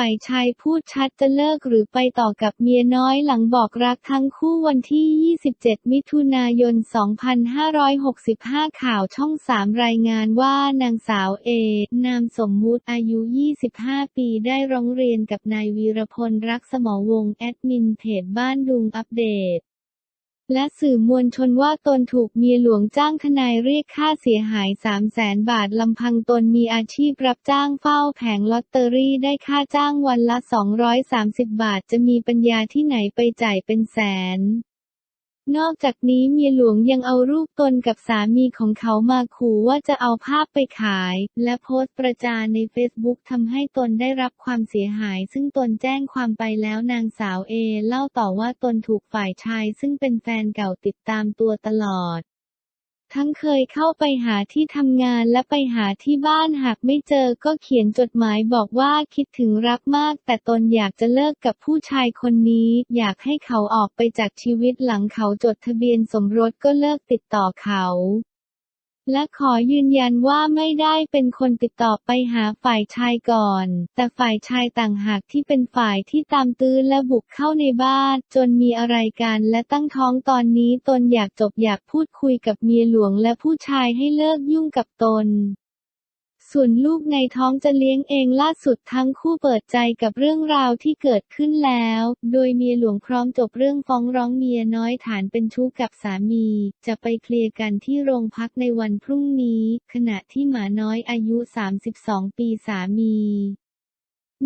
ฝ่ายชายพูดชัดจะเลิกหรือไปต่อกับเมียน้อยหลังบอกรักทั้งคู่วันที่ 27 มิถุนายน 2565 ข่าวช่อง 3 รายงานว่านางสาวเอ นามสมมุติอายุ 25 ปีได้ร้องเรียนกับนายวีรพลรักสมอวงแอดมินเพจบ้านดุงอัปเดต และสื่อมวลชนว่าตนถูกเมียหลวงจ้างทนายเรียกค่าเสียหาย 3 0 0แสนบาทลำพังตนมีอาชีพรับจ้างเฝ้าแผงลอตเตอรี่ได้ค่าจ้างวันละ 230 บาท จะมีปัญญาที่ไหนไปจ่ายเป็นแสน นอกจากนี้เมียหลวงยังเอารูปตนกับสามีของเขามาขู่ว่าจะเอาภาพไปขาย และโพสต์ประจานในเฟซบุ๊กทำให้ตนได้รับความเสียหาย ซึ่งตนแจ้งความไปแล้วนางสาวเอ เล่าต่อว่าตนถูกฝ่ายชายซึ่งเป็นแฟนเก่าติดตามตัวตลอด ทั้งเคยเข้าไปหาที่ทำงานและไปหาที่บ้านหากไม่เจอก็เขียนจดหมายบอกว่าคิดถึงรักมาก แต่ตนอยากจะเลิกกับผู้ชายคนนี้ อยากให้เขาออกไปจากชีวิตหลังเขาจดทะเบียนสมรสก็เลิกติดต่อเขา และขอยืนยันว่าไม่ได้เป็นคนติดต่อไปหาฝ่ายชายก่อน แต่ฝ่ายชายต่างหากที่เป็นฝ่ายที่ตามตื้อและบุกเข้าในบ้าน จนมีอะไรกันและตั้งท้องตอนนี้ตนอยากจบอยากพูดคุยกับเมียหลวงและผู้ชายให้เลิกยุ่งกับตน ส่วนลูกในท้องจะเลี้ยงเองล่าสุดทั้งคู่เปิดใจกับเรื่องราวที่เกิดขึ้นแล้ว โดยเมียหลวงพร้อมจบเรื่องฟ้องร้องเมียน้อยฐานเป็นชู้กับสามี จะไปเคลียร์กันที่โรงพักในวันพรุ่งนี้ ขณะที่หมาน้อยอายุ 32 ปีสามี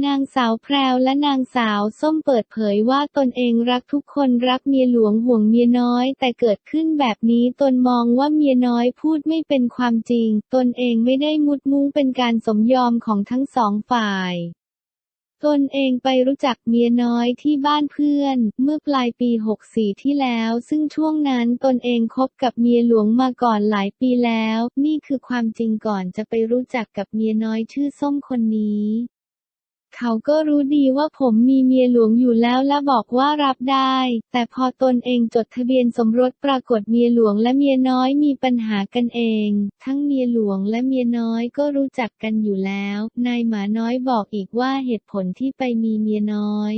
นางสาวแพรวและนางสาวส้มเปิดเผยว่าตนเองรักทุกคนรักเมียหลวงห่วงเมียน้อย แต่เกิดขึ้นแบบนี้ตนมองว่าเมียน้อยพูดไม่เป็นความจริง ตนเองไม่ได้มุดมุ้งเป็นการสมยอมของทั้งสองฝ่ายตนเองไปรู้จักเมียน้อยที่บ้านเพื่อน เมื่อปลายปี 64 ที่แล้ว ซึ่งช่วงนั้นตนเองคบกับเมียหลวงมาก่อนหลายปีแล้ว นี่คือความจริงก่อนจะไปรู้จักกับเมียน้อยชื่อส้มคนนี้ เขาก็รู้ดีว่าผมมีเมียหลวงอยู่แล้วและบอกว่ารับได้ แต่พอตนเองจดทะเบียนสมรสปรากฏเมียหลวงและเมียน้อยมีปัญหากันเอง ทั้งเมียหลวงและเมียน้อยก็รู้จักกันอยู่แล้ว นายหมาน้อยบอกอีกว่าเหตุผลที่ไปมีเมียน้อย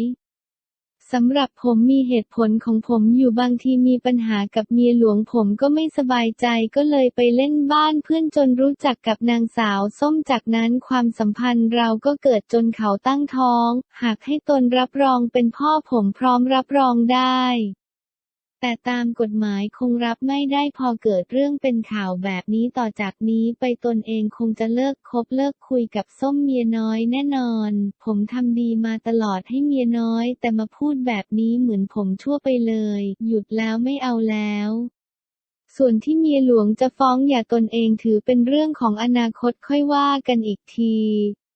สำหรับผมมีเหตุผลของผมอยู่บางทีมีปัญหากับเมียหลวงผมก็ไม่สบายใจก็เลยไปเล่นบ้านเพื่อนจนรู้จักกับนางสาวส้มจากนั้นความสัมพันธ์เราก็เกิดจนเขาตั้งท้อง หากให้ตนรับรองเป็นพ่อผมพร้อมรับรองได้ แต่ตามกฎหมายคงรับไม่ได้พอเกิดเรื่องเป็นข่าวแบบนี้ต่อจากนี้ไปตนเองคงจะเลิกคบเลิกคุยกับส้มเมียน้อยแน่นอน ผมทำดีมาตลอดให้เมียน้อย แต่มาพูดแบบนี้เหมือนผมชั่วไปเลย หยุดแล้วไม่เอาแล้วส่วนที่เมียหลวงจะฟ้องหย่าตนเองถือเป็นเรื่องของอนาคตค่อยว่ากันอีกที